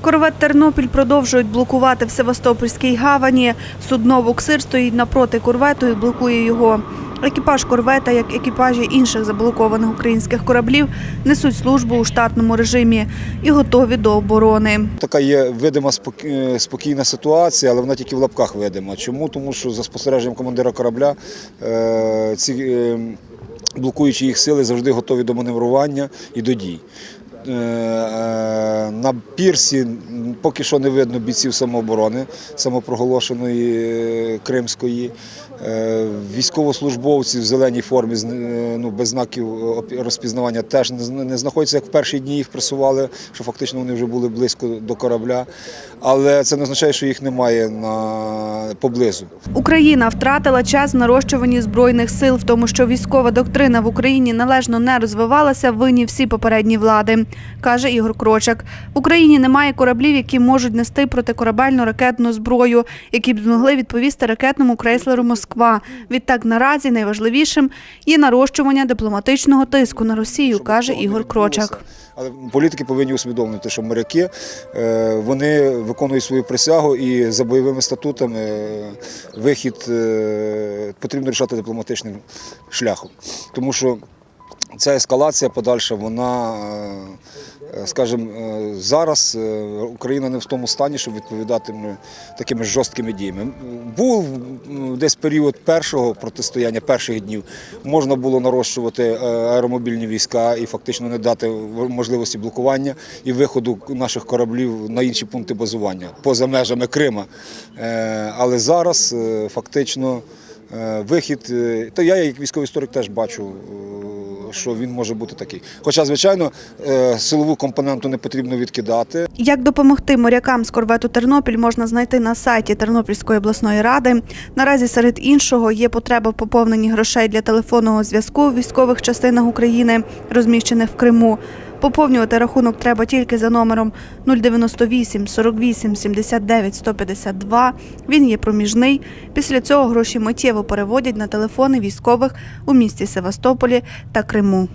Корвет Тернопіль продовжують блокувати в Севастопольській гавані. Судно буксир стоїть напроти корвету і блокує його. Екіпаж корвета, як екіпажі інших заблокованих українських кораблів, несуть службу у штатному режимі і готові до оборони. Така є видима е, спокійна ситуація, але вона тільки в лапках видима. Чому? Тому що за спостереженням командира корабля е, ці е, блокуючі їх сили завжди готові до маневрування і до дій. Е, е, На пірсі поки що не видно бійців самооборони, самопроголошеної е, Кримської. Військовослужбовці в зеленій формі ну, без знаків розпізнавання теж не знаходяться, як в перші дні їх пресували, що фактично вони вже були близько до корабля. Але це не означає, що їх немає на, поблизу. Україна втратила час в нарощуванні збройних сил, в тому, що військова доктрина в Україні належно не розвивалася, винні всі попередні влади, каже Ігор Крочак. В Україні немає кораблів, які можуть нести протикорабельну ракетну зброю, які б змогли відповісти ракетному крейслеру Москва. Відтак наразі найважливішим є нарощування дипломатичного тиску на Росію, каже Ігор Крочак. Але політики повинні усвідомлювати, що моряки е, вони виконують свою присягу і за бойовими статутами е, вихід е, потрібно рішати дипломатичним шляхом. Тому що ця ескалація подальша, вона, е, скажімо, е, зараз е, Україна не в тому стані, щоб відповідати такими жорсткими діями. Був десь період першого протистояння, перших днів, можна було нарощувати аеромобільні війська і фактично не дати можливості блокування і виходу наших кораблів на інші пункти базування поза межами Крима. Але зараз фактично вихід, та я як військовий історик теж бачу. Що він може бути такий. Хоча, звичайно, е, силову компоненту не потрібно відкидати. Як допомогти морякам з корвету Тернопіль можна знайти на сайті Тернопільської обласної ради. Наразі серед іншого є потреба в поповненні грошей для телефонного зв'язку в військових частинах України, розміщених в Криму. Поповнювати рахунок треба тільки за номером 098 48 79 152. Він є проміжний. Після цього гроші миттєво переводять на телефони військових у місті Севастополі та Криму.